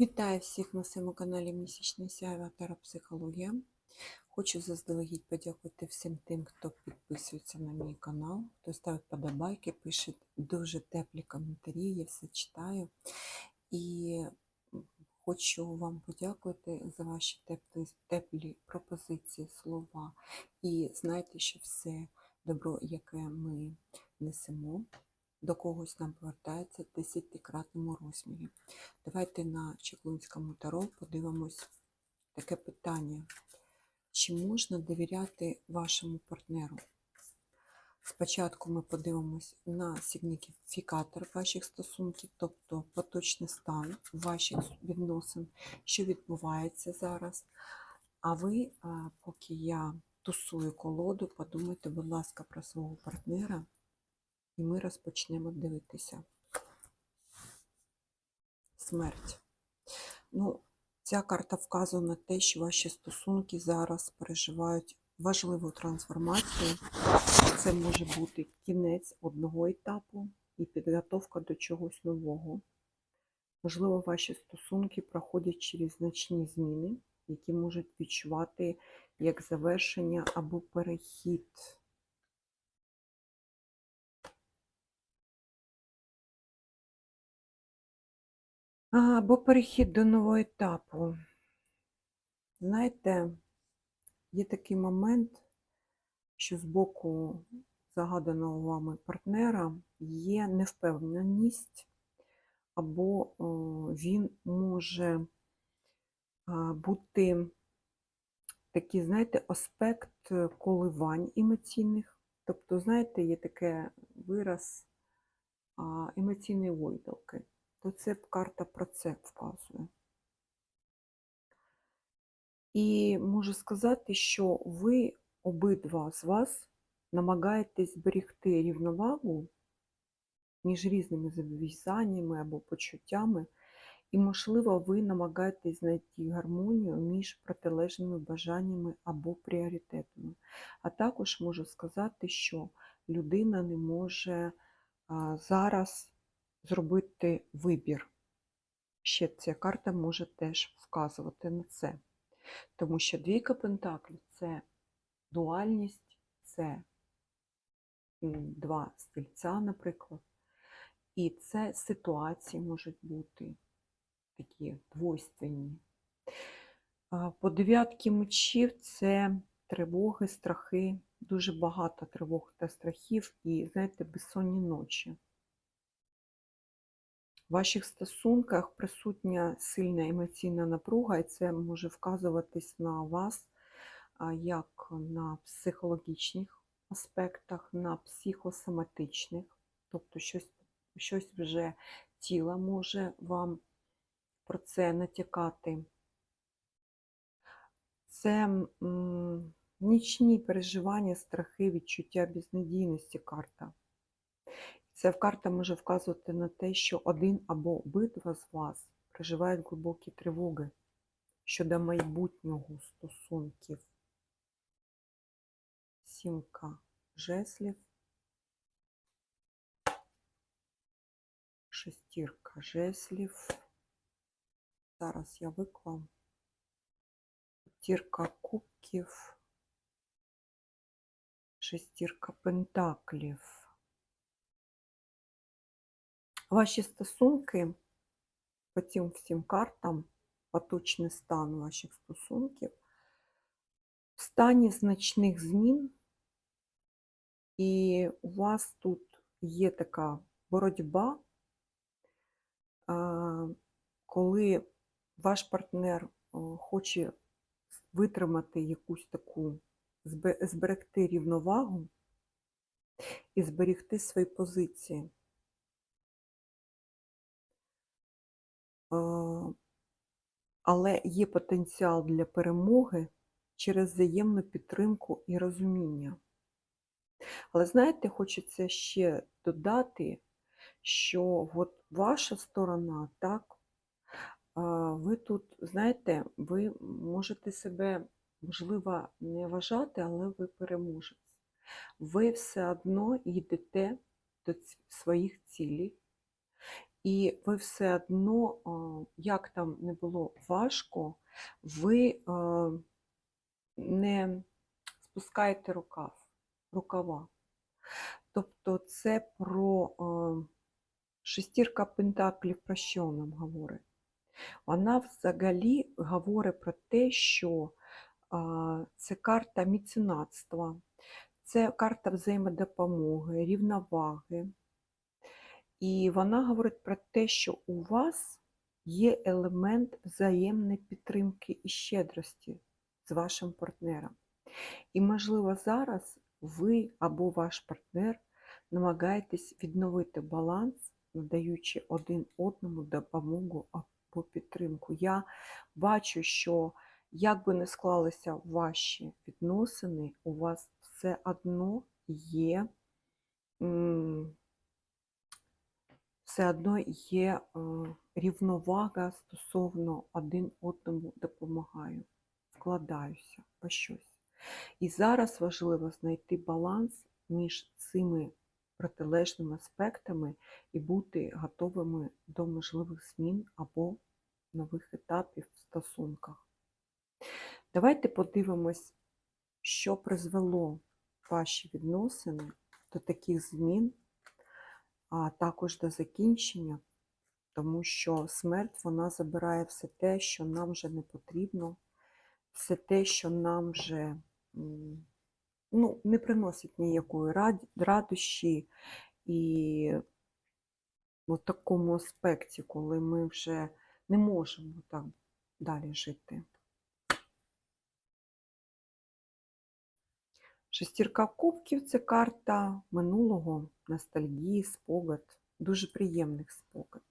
Вітаю всіх на своєму каналі Місячний Сяйва Психологія. Хочу заздалегідь подякувати всім тим, хто підписується на мій канал, хто ставить подобайки, пише дуже теплі коментарі, я все читаю. І хочу вам подякувати за ваші теплі, теплі пропозиції, слова. І знайте, що все добро, яке ми несемо, до когось нам повертається в десятикратному розмірі. Давайте на Чеклунському таро подивимось таке питання. Чи можна довіряти вашому партнеру? Спочатку ми подивимось на сигніфікатор ваших стосунків, тобто поточний стан ваших відносин, що відбувається зараз. А ви, поки я тусую колоду, подумайте, будь ласка, про свого партнера, і ми розпочнемо дивитися смерть. Ну, ця карта вказує на те, що ваші стосунки зараз переживають важливу трансформацію. Це може бути кінець одного етапу і підготовка до чогось нового. Можливо, ваші стосунки проходять через значні зміни, які можуть відчувати як завершення або перехід. Або перехід до нового етапу. Знаєте, є такий момент, що з боку загаданого вами партнера є невпевненість, або він може бути такий, знаєте, аспект коливань емоційних. Тобто, знаєте, є таке вираз емоційної войдалки то це карта про це вказує. І можу сказати, що ви обидва з вас намагаєтесь зберегти рівновагу між різними зобов'язаннями або почуттями, і, можливо, ви намагаєтесь знайти гармонію між протилежними бажаннями або пріоритетами. А також можу сказати, що людина не може зараз зробити вибір. Ще ця карта може теж вказувати на це. Тому що двійка пентаклів це дуальність, це два стільця, наприклад. І це ситуації можуть бути такі двойственні. По дев'ятки мечів це тривоги, страхи, дуже багато тривог та страхів і, знаєте, безсонні ночі. В ваших стосунках присутня сильна емоційна напруга, і це може вказуватись на вас як на психологічних аспектах, на психосоматичних, тобто щось, щось вже тіло може вам про це натякати. Це м, нічні переживання, страхи, відчуття безнадійності карта. Ця карта може вказувати на те, що один або обидва з вас переживають глибокі тривоги щодо майбутнього стосунків. Сімка жеслів, шестірка жеслів. Зараз я виклав. П'ятірка кубків, шестірка пентаклів. Ваші стосунки по цим всім картам, поточний стан ваших стосунків, в стані значних змін, і у вас тут є така боротьба, коли ваш партнер хоче витримати якусь таку, зберегти рівновагу і зберегти свої позиції. Але є потенціал для перемоги через взаємну підтримку і розуміння. Але знаєте, хочеться ще додати, що от ваша сторона, так, ви тут, знаєте, ви можете себе, можливо, не вважати, але ви переможете. Ви все одно йдете до своїх цілей, І ви все одно, як там не було важко, ви не спускаєте рукав, рукава. Тобто це про шестірка пентаклів про що нам говорить? Вона взагалі говорить про те, що це карта міценатства, це карта взаємодопомоги, рівноваги. І вона говорить про те, що у вас є елемент взаємної підтримки і щедрості з вашим партнером. І, можливо, зараз ви або ваш партнер намагаєтесь відновити баланс, надаючи один одному допомогу або підтримку. Я бачу, що як би не склалися ваші відносини, у вас все одно є. Все одно є е, рівновага стосовно один одному допомагаю, вкладаюся по щось. І зараз важливо знайти баланс між цими протилежними аспектами і бути готовими до можливих змін або нових етапів в стосунках. Давайте подивимось, що призвело ваші відносини до таких змін а також до закінчення, тому що смерть вона забирає все те, що нам вже не потрібно, все те, що нам вже ну, не приносить ніякої радощі. І в такому аспекті, коли ми вже не можемо так далі жити. Шестірка кубків це карта минулого, ностальгії, спогад, дуже приємних спогад.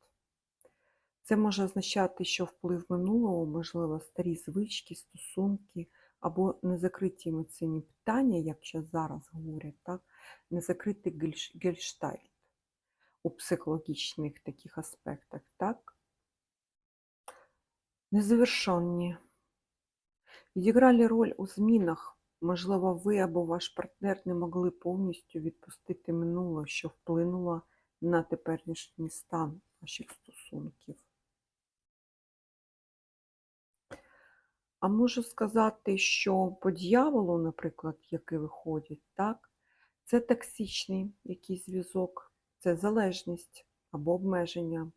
Це може означати, що вплив минулого, можливо, старі звички, стосунки або незакриті емоційні питання, як ще зараз говорять, так? незакритий гельш- гельштальт у психологічних таких аспектах, так? Незавершенні. Відіграли роль у змінах Можливо, ви або ваш партнер не могли повністю відпустити минуле, що вплинуло на теперішній стан ваших стосунків. А можу сказати, що по дьяволу, наприклад, який виходить, так, це токсичний якийсь зв'язок, це залежність або обмеження.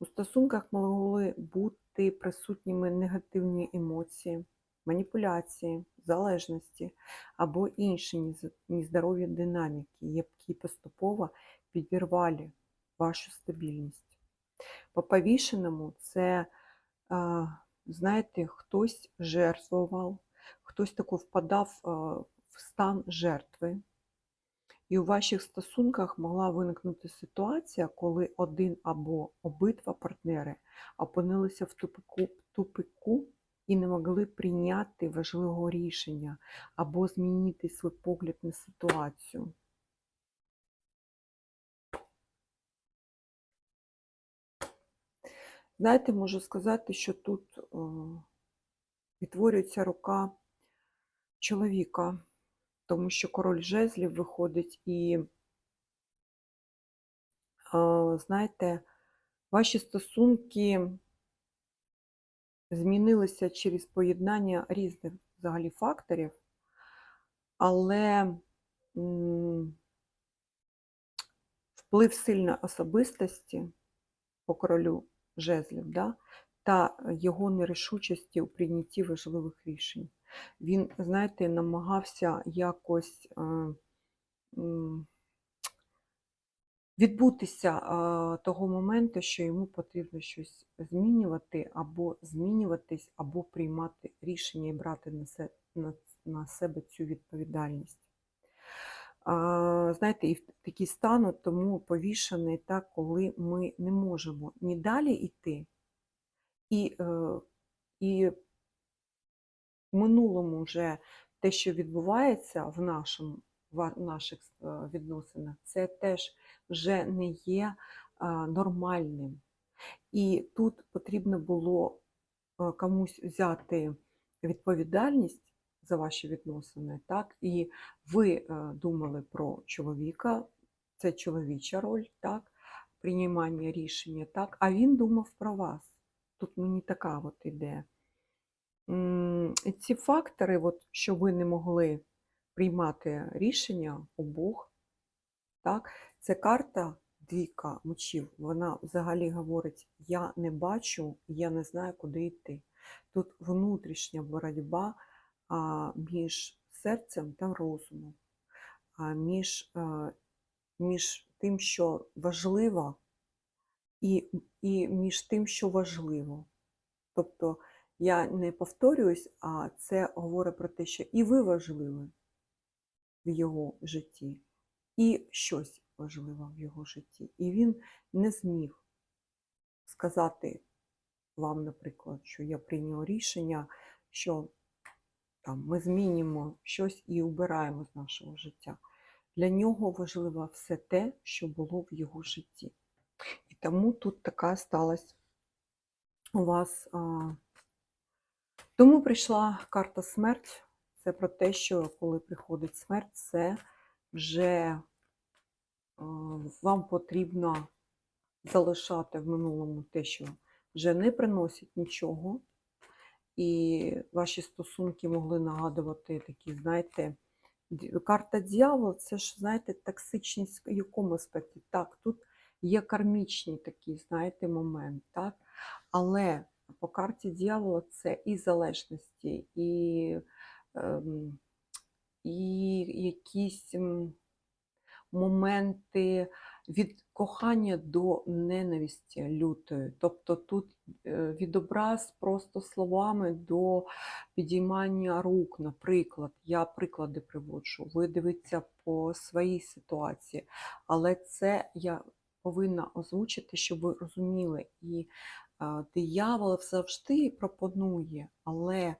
У стосунках могли бути присутніми негативні емоції маніпуляції, залежності або інші нездорові динаміки, які поступово підірвали вашу стабільність. По повішеному це, знаєте, хтось жертвував, хтось тако впадав в стан жертви. І у ваших стосунках могла виникнути ситуація, коли один або обидва партнери опинилися в тупику, не могли прийняти важливого рішення або змінити свій погляд на ситуацію. Знаєте, можу сказати, що тут е, відтворюється рука чоловіка, тому що король жезлів виходить і, е, знаєте, ваші стосунки змінилися через поєднання різних взагалі факторів, але вплив сильної особистості по королю жезлів, да, та його нерішучості у прийнятті важливих рішень. Він, знаєте, намагався якось е, відбутися того моменту, що йому потрібно щось змінювати, або змінюватись, або приймати рішення і брати на се- на, на себе цю відповідальність. Знаєте, і в такий стан тому повішений, так, коли ми не можемо ні далі йти, і, е, і в минулому вже те, що відбувається в нашому, в наших е, відносинах, це теж вже не є нормальним. І тут потрібно було е, комусь взяти відповідальність за ваші відносини, так? І ви е, думали про чоловіка, це чоловіча роль, так? приймання рішення, так? а він думав про вас. Тут мені така от іде. М, і Ці фактори, от, що ви не могли приймати рішення обох, так? це карта двійка мечів. Вона взагалі говорить: я не бачу, я не знаю, куди йти. Тут внутрішня боротьба а, між серцем та розумом, а, між, а, між тим, що важливо, і, і між тим, що важливо. Тобто я не повторююсь, а це говорить про те, що і ви важливі в його житті, і щось важливе в його житті. І він не зміг сказати вам, наприклад, що я прийняв рішення, що там, ми змінимо щось і убираємо з нашого життя. Для нього важливо все те, що було в його житті. І тому тут така сталася у вас. Тому прийшла карта смерть. Це про те, що коли приходить смерть, це вже вам потрібно залишати в минулому те, що вже не приносить нічого. І ваші стосунки могли нагадувати такі, знаєте, карта дьявол це ж, знаєте, токсичність в якому аспекті? Так, тут є кармічний такий, знаєте, момент, так? Але по карті дьявола це і залежності, і, і якісь моменти від кохання до ненависті лютої. Тобто тут е, відобраз просто словами до підіймання рук, наприклад. Я приклади приводжу. Ви дивіться по своїй ситуації, але це я повинна озвучити, щоб ви розуміли. І диявол завжди пропонує, але е,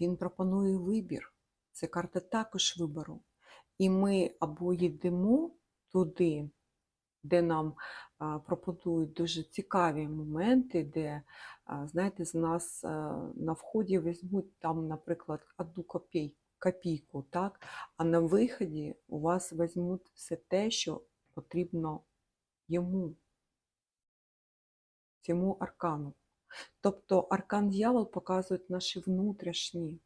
він пропонує вибір. Це карта також вибору. І ми або йдемо туди, де нам пропонують дуже цікаві моменти, де, знаєте, з нас на вході візьмуть там, наприклад, одну копій, копійку, так? а на виході у вас візьмуть все те, що потрібно йому, цьому аркану. Тобто аркан дьявол показує наші внутрішні,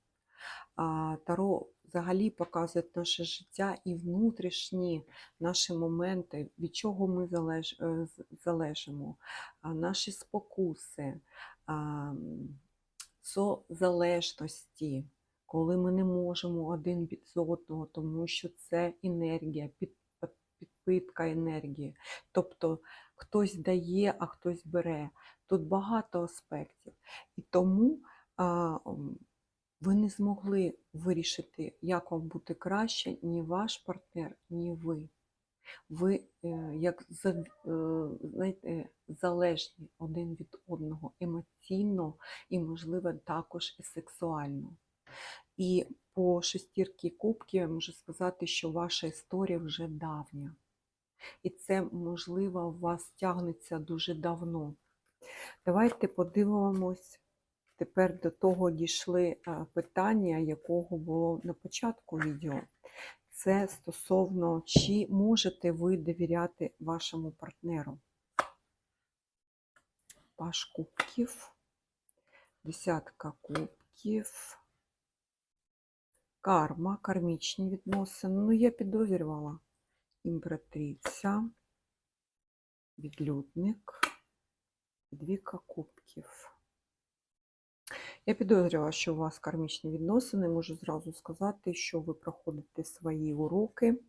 а Таро взагалі показує наше життя і внутрішні наші моменти, від чого ми залеж, е, залежимо, наші спокуси, м, коли ми не можемо один від одного, тому що це енергія, під, підпитка енергії. Тобто хтось дає, а хтось бере. Тут багато аспектів. І тому а, ви не змогли вирішити, як вам бути краще, ні ваш партнер, ні ви. Ви е, як е, знаєте, залежні один від одного емоційно і, можливо, також і сексуально. І по шестірки кубків я можу сказати, що ваша історія вже давня. І це, можливо, у вас тягнеться дуже давно. Давайте подивимось. Тепер до того дійшли питання, якого було на початку відео. Це стосовно, чи можете ви довіряти вашому партнеру. Паш кубків, десятка кубків, карма, кармічні відносини. Ну, я підозрювала. Імператриця, відлюдник, двіка кубків. Я підозрювала, що у вас кармічні відносини. Можу зразу сказати, що ви проходите свої уроки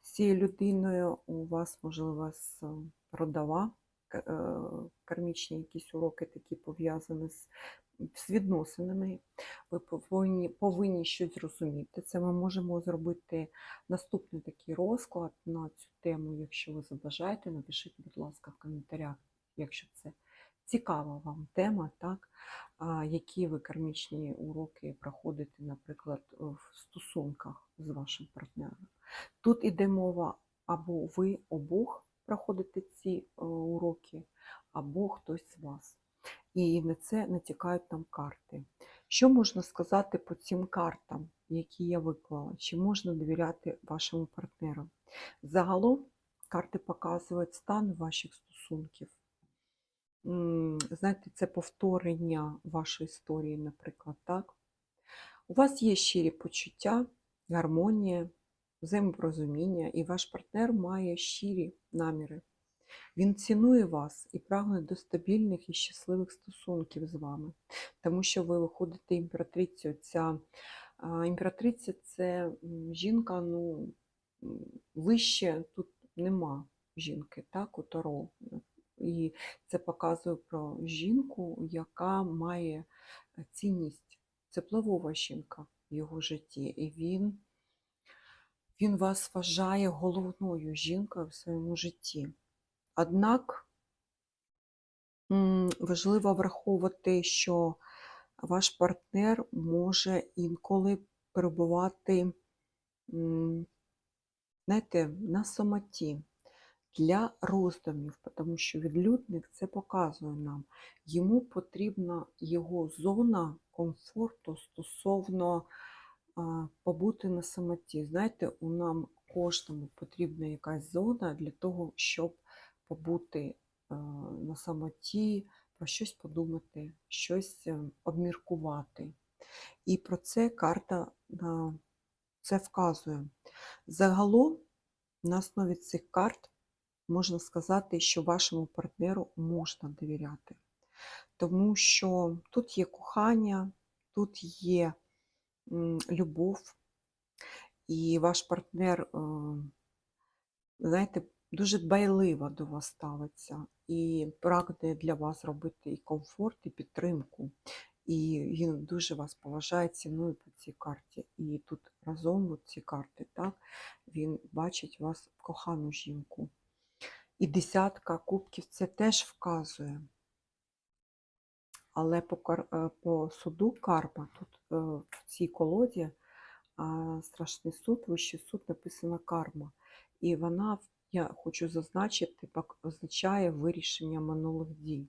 з цією людиною. У вас, можливо, родова е, кармічні якісь уроки, такі пов'язані з, з відносинами. Ви повинні, повинні щось зрозуміти. Це ми можемо зробити наступний такий розклад на цю тему. Якщо ви забажаєте, напишіть, будь ласка, в коментарях, якщо це цікава вам тема, так? а, які ви кармічні уроки проходите, наприклад, в стосунках з вашим партнером. Тут іде мова або ви обох проходите ці е, уроки, або хтось з вас. І на це натякають нам карти. Що можна сказати по цим картам, які я виклала? Чи можна довіряти вашому партнеру? Загалом карти показують стан ваших стосунків. Знаєте, це повторення вашої історії, наприклад, так? У вас є щирі почуття, гармонія, взаєморозуміння, і ваш партнер має щирі наміри. Він цінує вас і прагне до стабільних і щасливих стосунків з вами, тому що ви виходите імператрицею. Ця імператриця це жінка, ну, вище тут нема жінки, так, у Таро. І це показує про жінку, яка має е, цінність. Це впливова жінка в його житті. І він, він вас вважає головною жінкою в своєму житті. Однак важливо враховувати, що ваш партнер може інколи перебувати, знаєте, на самоті для роздумів, тому що відлюдник це показує нам. Йому потрібна його зона комфорту стосовно побути на самоті. Знаєте, у нам кожному потрібна якась зона для того, щоб побути на самоті, про щось подумати, щось е, обміркувати. І про це карта це вказує. Загалом, на основі цих карт можна сказати, що вашому партнеру можна довіряти. Тому що тут є кохання, тут є любов, і ваш партнер, е, знаєте, дуже дбайливо до вас ставиться і прагне для вас робити і комфорт, і підтримку. І він дуже вас поважає, цінує по цій карті. І тут разом от ці карти, так, він бачить вас кохану жінку. І десятка кубків це теж вказує. Але по, е, по суду карма, тут в цій колоді страшний суд, вищий суд написана карма. І вона, я хочу зазначити, означає вирішення минулих дій.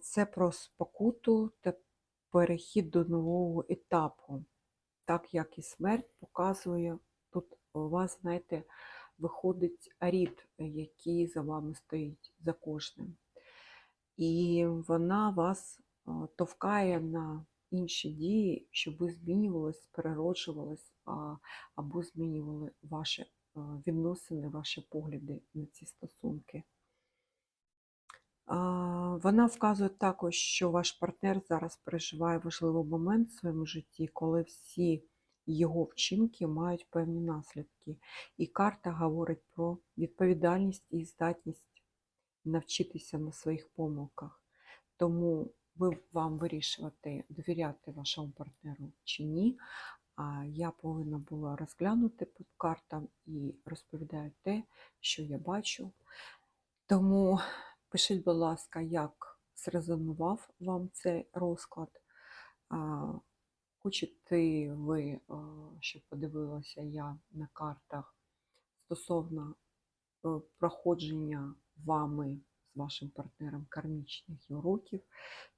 Це про спокуту та перехід до нового етапу. Так як і смерть показує, тут у вас, знаєте, виходить рід, який за вами стоїть за кожним. І вона вас товкає на інші дії, щоб ви змінювались, перероджувались або змінювали ваші відносини, ваші погляди на ці стосунки. Вона вказує також, що ваш партнер зараз переживає важливий момент в своєму житті, коли всі його вчинки мають певні наслідки. І карта говорить про відповідальність і здатність навчитися на своїх помилках. Тому вам вирішувати, довіряти вашому партнеру чи ні. Я повинна була розглянути під картам і розповідаю те, що я бачу. Тому пишіть, будь ласка, як зрезонував вам цей розклад. Хочете ви, щоб подивилася я на картах стосовно е, проходження вами з вашим партнером кармічних уроків.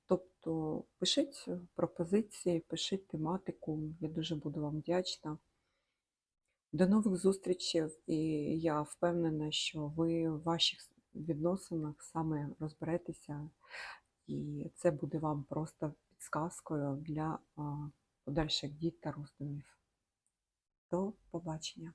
Тобто пишіть пропозиції, пишіть тематику, я дуже буду вам вдячна. До нових зустрічей, і я впевнена, що ви в ваших відносинах саме розберетеся, і це буде вам просто підсказкою для подальших дій та роздумів. До побачення!